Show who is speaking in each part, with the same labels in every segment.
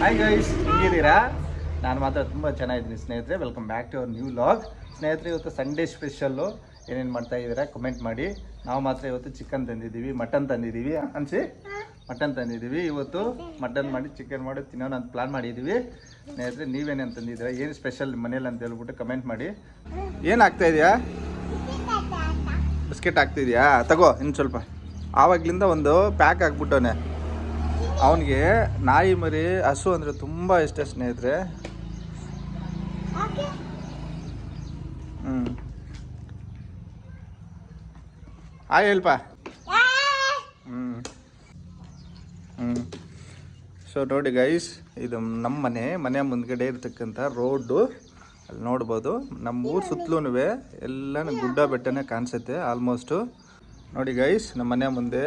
Speaker 1: Hi guys ಹೇಗಿದ್ದೀರಾ? ನಾನು ಮಾತ್ರ ತುಂಬ ಚೆನ್ನಾಗಿದ್ದೀನಿ ಸ್ನೇಹಿತರೆ. Welcome back to our new vlog ಸ್ನೇಹಿತರೆ, ಇವತ್ತು ಸಂಡೇ ಸ್ಪೆಷಲ್ಲು ಏನೇನು ಮಾಡ್ತಾ ಇದ್ದೀರಾ? ಕಮೆಂಟ್ ಮಾಡಿ. ನಾವು ಮಾತ್ರ ಇವತ್ತು ಚಿಕನ್ ತಂದಿದ್ದೀವಿ ಮಟನ್ ತಂದಿದ್ದೀವಿ. ಅನ್ಸಿ? ಮಟನ್ ತಂದಿದ್ದೀವಿ. ಇವತ್ತು ಮಟನ್ ಮಾಡಿ ಚಿಕನ್ ಮಾಡಿ ತಿನ್ನೋಣ ಅಂತ ಪ್ಲಾನ್ ಮಾಡಿದ್ದೀವಿ. ಸ್ನೇಹಿತರೆ, ನೀವೇನೇನು ತಂದಿದ್ದೀರಾ? ಏನು ಸ್ಪೆಷಲ್ ಮನೇಲಿ ಅಂತ ಹೇಳ್ಬಿಟ್ಟು ಕಮೆಂಟ್ ಮಾಡಿ. ಏನು ಆಗ್ತಾ ಇದೆಯಾ? ಬಿಸ್ಕೆಟ್ ಆಗ್ತಿದೆಯಾ ತಗೋ, ಇನ್ನು ಸ್ವಲ್ಪ. ಆವಾಗ್ಲಿಂದ ಒಂದು ಪ್ಯಾಕ್ ಹಾಕ್ಬಿಟ್ಟವನೆ. ಅವನಿಗೆ ನಾಯಿ ಮರಿ ಹಸು ಅಂದರೆ ತುಂಬ ಇಷ್ಟ ಸ್ನೇಹಿತರೆ. ಹ್ಞೂ ಆಯ್ ಹೇಳ್ಪ ಹ್ಞೂ ಹ್ಞೂ ಸೊ ನೋಡಿ ಗೈಸ್ ಇದು ನಮ್ಮ ಮನೆ ಮನೆ ಮುಂದ್ಗಡೆ ಇರ್ತಕ್ಕಂಥ ರೋಡು ಅಲ್ಲಿ ನೋಡ್ಬೋದು ನಮ್ಮ ಊರು ಸುತ್ತಲೂ ಎಲ್ಲನೂ ಗುಡ್ಡ ಬೆಟ್ಟನೇ ಕಾಣಿಸುತ್ತೆ ಆಲ್ಮೋಸ್ಟು ನೋಡಿ ಗೈಸ್ ನಮ್ಮ ಮನೆ ಮುಂದೆ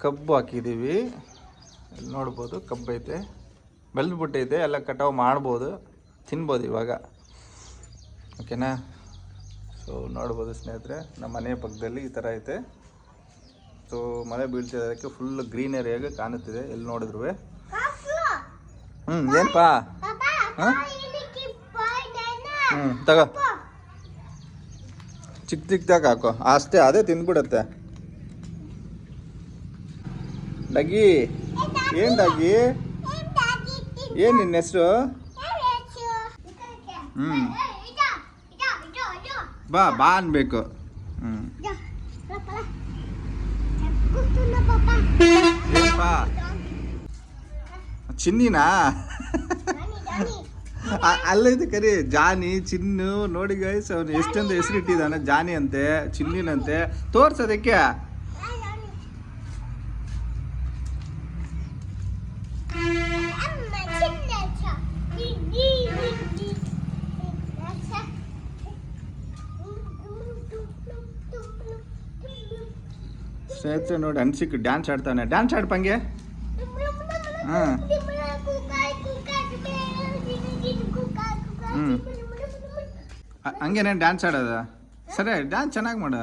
Speaker 1: ಕಬ್ಬು ಹಾಕಿದ್ದೀವಿ ನೋಡ್ಬೋದು, ಕಬ್ಬೈತೆ. ಐತೆ ಬೆಳೆದ್ಬಿಟ್ಟೈತೆ ಎಲ್ಲ ಕಟಾವು ಮಾಡ್ಬೋದು, ತಿನ್ಬೋದು ಇವಾಗ. ಓಕೆನಾ? ಸೊ ನೋಡ್ಬೋದು ಸ್ನೇಹಿತರೆ, ನಮ್ಮ ಮನೆ ಪಕ್ಕದಲ್ಲಿ ಈ ಥರ ಐತೆ. ಸೊ ಮಳೆ ಬೀಳ್ತಿದ್ದಕ್ಕೆ ಫುಲ್ ಗ್ರೀನರಿಯಾಗಿ ಕಾಣುತ್ತಿದೆ ಎಲ್ಲಿ ನೋಡಿದ್ರು ಹ್ಞೂ ಏನಪ್ಪಾ ಹಾಂ? ಹ್ಞೂ ತಗೋ. ಚಿಕ್ಕ ಚಿಕ್ಕದಾಗ ಹಾಕೋ. ಅಷ್ಟೇ, ಅದೇ ತಿಂದ್ಬಿಡತ್ತೆ. ಡಗಿ ಏನು ಡಾಗಿ ಏನು ನಿನ್ನ ಹೆಸರು? ಹ್ಞೂ ಬಾ ಬಾ ಅನ್ಬೇಕು. ಹ್ಞೂ ಚಿನ್ನಿನಾ? ಅಲ್ಲ ಇದು ಕರಿ, ಜಾನಿ, ಚಿನ್ನು, ನೋಡಿ ಗೈಸ್ ಅವನು ಎಷ್ಟೊಂದು ಹೆಸರು ಇಟ್ಟಿದ್ದಾನೆ, ಜಾನಿ ಅಂತೆ, ಚಿನ್ನಿನಂತೆ. ತೋರ್ಸೋದಕ್ಕೆ ಸ್ನೇಹಿತರೆ ನೋಡಿ ಅನ್ಸಿಕ್ ಡ್ಯಾನ್ಸ್ ಆಡ್ತಾನೆ. ಡ್ಯಾನ್ಸ್ ಆಡ್ಪಂಗೆ? ಹಾಂ. ಹ್ಞೂ ಹಂಗೇನೆ ಡ್ಯಾನ್ಸ್ ಆಡೋದ? ಸರಿ ಡ್ಯಾನ್ಸ್ ಚೆನ್ನಾಗಿ ಮಾಡ.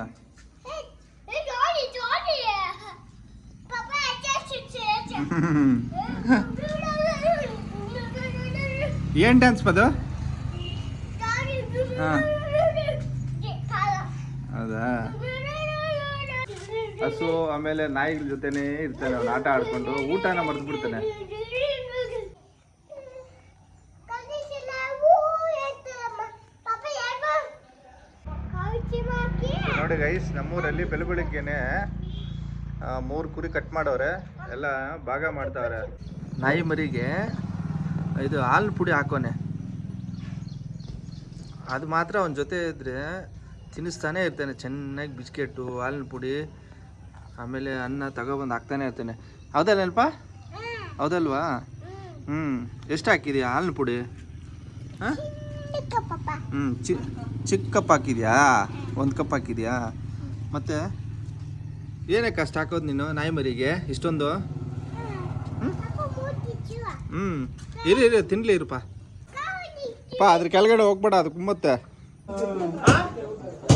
Speaker 1: ಏನು ಡ್ಯಾನ್ಸ್ ಪದು? ಹೌದಾ? ಹಸು ಆಮೇಲೆ ನಾಯಿಗಳ ಜೊತೆನೇ ಇರ್ತಾನೆ ಅವ್ನು ಆಟ ಆಡ್ಕೊಂಡು ಊಟನ ಮರೆತು ಬಿಡ್ತಾನೆ ನೋಡಿ ಗೈಸ್ ನಮ್ಮೂರಲ್ಲಿ ಬೆಳ ಬೆಳಿಗ್ಗೆನೆ ಮೂರು ಕುರಿ ಕಟ್ ಮಾಡವ್ರೆ ಎಲ್ಲ ಭಾಗ ಮಾಡ್ತಾವ್ರೆ. ನಾಯಿ ಮರಿಗೆ ಇದು ಹಾಲು ಪುಡಿ ಹಾಕೋನೆ. ಅದು ಮಾತ್ರ ಅವನ ಜೊತೆ ಇದ್ದರೆ ತಿನ್ನಿಸ್ತಾನೆ ಇರ್ತಾನೆ. ಚೆನ್ನಾಗಿ ಬಿಸ್ಕೆಟು ಹಾಲಿನ ಪುಡಿ. ಆಮೇಲೆ ಅನ್ನ ತಗೊಬಂದು ಹಾಕ್ತಾನೆ ಇರ್ತಾನೆ. ಹೌದಲ್ಲಪ್ಪ ಹೌದಲ್ವಾ? ಹ್ಞೂ ಎಷ್ಟು ಹಾಕಿದ್ಯಾ? ಹಾಲಿನ ಪುಡಿ? ಹಾಂ? ಹ್ಞೂ ಚಿ, ಚಿಕ್ಕ ಕಪ್ ಹಾಕಿದ್ಯಾ? ಒಂದು ಕಪ್ ಹಾಕಿದ್ಯಾ? ಮತ್ತೆ? ಏನೇ ಕಷ್ಟ ಹಾಕೋದು ನೀನು, ನಾಯಿ ಮರಿಗೆ? ಇಷ್ಟೊಂದು? ಹ್ಞೂ ಇರಿ ಇರಿ, ತಿನ್ಲಿ ಇರಪ್ಪ ಪಾ, ಅದ್ರ ಕೆಳಗಡೆ ಹೋಗ್ಬೇಡ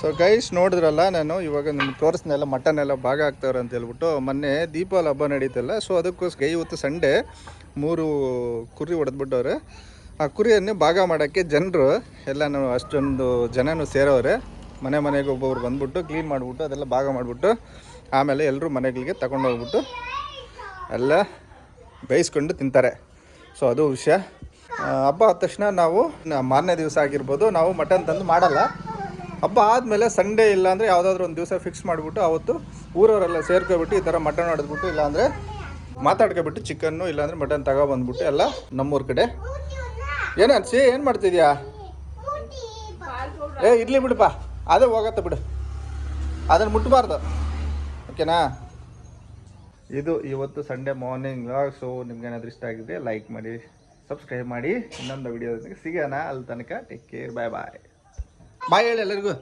Speaker 1: ಸೊ ಗೈಸ್ ನೋಡಿದ್ರಲ್ಲ ನಾನು, ಇವಾಗ ನಿಮ್ಗೆ ತೋರಿಸ್ನೆಲ್ಲ ಮಟನ್ ಎಲ್ಲ ಭಾಗ ಆಗ್ತಾವ್ರೆ ಅಂತ ಹೇಳ್ಬಿಟ್ಟು, ಮೊನ್ನೆ ದೀಪಾವಳಿ ಹಬ್ಬ ನಡೀತಲ್ಲ ಸೊ ಅದಕ್ಕೋಸ್ಕರ ಇವತ್ತು ಸಂಡೇ ಮೂರು ಕುರಿ ಹೊಡೆದ್ಬಿಟ್ಟವ್ರೆ. ಆ ಕುರಿಯನ್ನೇ ಭಾಗ ಮಾಡೋಕ್ಕೆ ಜನರು, ಎಲ್ಲನೂ ಅಷ್ಟೊಂದು ಜನನೂ ಸೇರೋರೆ ಮನೆ ಮನೆಗೆ ಒಬ್ಬೊಬ್ರು ಬಂದ್ಬಿಟ್ಟು ಕ್ಲೀನ್ ಮಾಡಿಬಿಟ್ಟು, ಅದೆಲ್ಲ ಭಾಗ ಮಾಡಿಬಿಟ್ಟು, ಆಮೇಲೆ ಎಲ್ಲರೂ ಮನೆಗಳಿಗೆ ತಗೊಂಡೋಗ್ಬಿಟ್ಟು, ಎಲ್ಲ ಬೇಯಿಸ್ಕೊಂಡು ತಿಂತಾರೆ. ಸೊ ಅದು ವಿಷಯ. ಹಬ್ಬ ಆದ ತಕ್ಷಣ ನಾವು ಮಾರನೇ ದಿವಸ ಆಗಿರ್ಬೋದು, ನಾವು ಮಟನ್ ತಂದು ಮಾಡಲ್ಲ. ಹಬ್ಬ ಆದಮೇಲೆ ಸಂಡೇ ಇಲ್ಲಾಂದರೆ ಯಾವುದಾದ್ರು ಒಂದು ದಿವಸ ಫಿಕ್ಸ್ ಮಾಡಿಬಿಟ್ಟು ಅವತ್ತು ಊರವರೆಲ್ಲ ಸೇರ್ಕೊಬಿಟ್ಟು ಈ ಥರ ಮಟನ್ ಹೊಡೆದ್ಬಿಟ್ಟು ಇಲ್ಲಾಂದರೆ ಮಾತಾಡ್ಕೊಬಿಟ್ಟು ಚಿಕನ್ನು ಇಲ್ಲಾಂದರೆ ಮಟನ್ ತಗೊಬಂದ್ಬಿಟ್ಟು ಎಲ್ಲ ನಮ್ಮೂರ ಕಡೆ. ಏನು ಏನು ಮಾಡ್ತಿದ್ಯಾ? ಏ, ಇರಲಿ ಬಿಡಪ್ಪ. ಅದೇ ಹೋಗತ್ತೆ ಬಿಡು. ಅದನ್ನು ಮುಟ್ಟಬಾರ್ದು ಓಕೆನಾ ಇದು ಇವತ್ತು ಸಂಡೇ ಮಾರ್ನಿಂಗ್ ವ್ಲಾಗ್ ಸೊ ನಿಮ್ಗೇನಾದ್ರೂ ಏನಾದರೂ ಇಷ್ಟ ಆಗಿದ್ರೆ ಲೈಕ್ ಮಾಡಿ ಸಬ್ಸ್ಕ್ರೈಬ್ ಮಾಡಿ. ಇನ್ನೊಂದು ವಿಡಿಯೋದೊಂದಿಗೆ ಸಿಗೋಣ. ಅಲ್ಲಿ ತನಕ ಟೇಕ್ ಕೇರ್ ಬಾಯ್ ಬಾಯ್ ಬಾಯ್ ಹೇಳಿ ಎಲ್ಲರಿಗೂ.